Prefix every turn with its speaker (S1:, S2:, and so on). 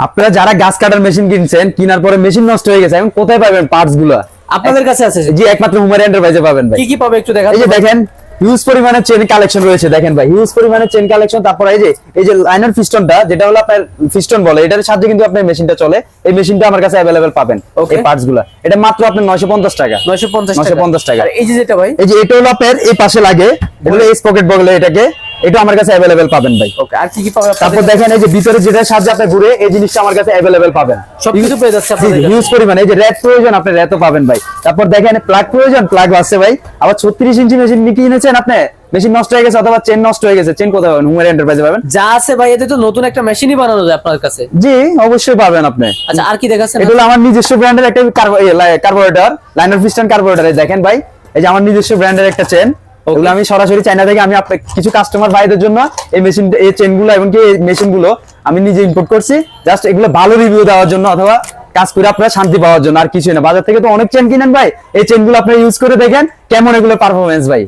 S1: আপনারা যারা গাছ কাটার মেশিন কিনছেন কেনার পরে মেশিন নষ্ট হয়ে গেছে এখন কোথায় পাবেন পার্টসগুলা
S2: আপনাদের কাছে আছে।
S1: জি একমাত্র হুমার এন্টারপ্রাইজে পাবেন ভাই।
S2: কি কি পাবে একটু দেখা
S1: এই যে দেখেন হিউজ পরিমাণে চেন কালেকশন রয়েছে দেখেন ভাই হিউজ পরিমাণে চেন কালেকশন তারপর এই যে এই যে লাইনার পিস্টনটা যেটা হলো আপনার পিস্টন বলে এটার সাহায্যে কিন্তু আপনার মেশিনটা চলে। এই মেশিনটা আমার কাছে অ্যাভেলেবেল পাবেন. এই পার্টসগুলা এটা মাত্র আপনার 950 টাকা।
S2: নয়শো পঞ্চাশ
S1: 950 টাকা।
S2: আর এই যে যেটা ভাই?
S1: এই যে এটা হলো আপনার এই পাশে লাগে এস পকেট বলে এটাকে। এটা আমার কাছে অ্যাভেলেবেল পাবেন ভাই।
S2: ওকে আর কি কি পাবে
S1: তারপর দেখেন এই যে ভিতরে যেটার সাহায্যে আপনি ঘুরে এই জিনিসটা আমার কাছে অ্যাভেলেবেল পাবেন।
S2: সবকিছু পেয়ে যাচ্ছে আপনাদের কাছে।
S1: হিউজ পরিমাণে। এই যে র্যাট প্রয়োজন আপনি র্যাটও পাবেন ভাই। তারপর দেখেন প্লাগ প্রয়োজন প্লাগ আছে ভাই। আবার 36 ইঞ্চি মেশিন কি কিনেছেন আপনি? মেশিন নষ্ট হয়ে গেছে অথবা চেন নষ্ট হয়ে গেছে। চেন কোথায় পাবেন? হুমার এন্টারপ্রাইজে পাবেন।
S2: যা আছে ভাই এতে তো নতুন একটা মেশিনই বানানো যায় আপনার কাছে।
S1: জি অবশ্যই পাবেন আপনি।
S2: আচ্ছা আর কি দেখাচ্ছেন?
S1: এটা হলো আমার নিজস্ব ব্র্যান্ডের একটা কার্বোরেটর লাইনার পিস্টন কার্বোরেটর দেখেন ভাই এই যে আমার নিজস্ব ব্র্যান্ডের একটা চেন ওগুলো আমি সরাসরি চায়না থেকে আমি আপনার কিছু কাস্টমার ভাইদের জন্য এই মেশিন এই চেনগুলো এমনকি এই মেশিনগুলো আমি নিজে ইম্পোর্ট করছি। জাস্ট এগুলো ভালো রিভিউ দেওয়ার জন্য অথবা কাজ করে আপনারা শান্তি পাওয়ার জন্য, আর কিছুই না। বাজার থেকে তো অনেক চেন কিনেন ভাই। এই চেনগুলো আপনারা ইউজ করে দেখেন কেমন এগুলো পারফরমেন্স ভাই।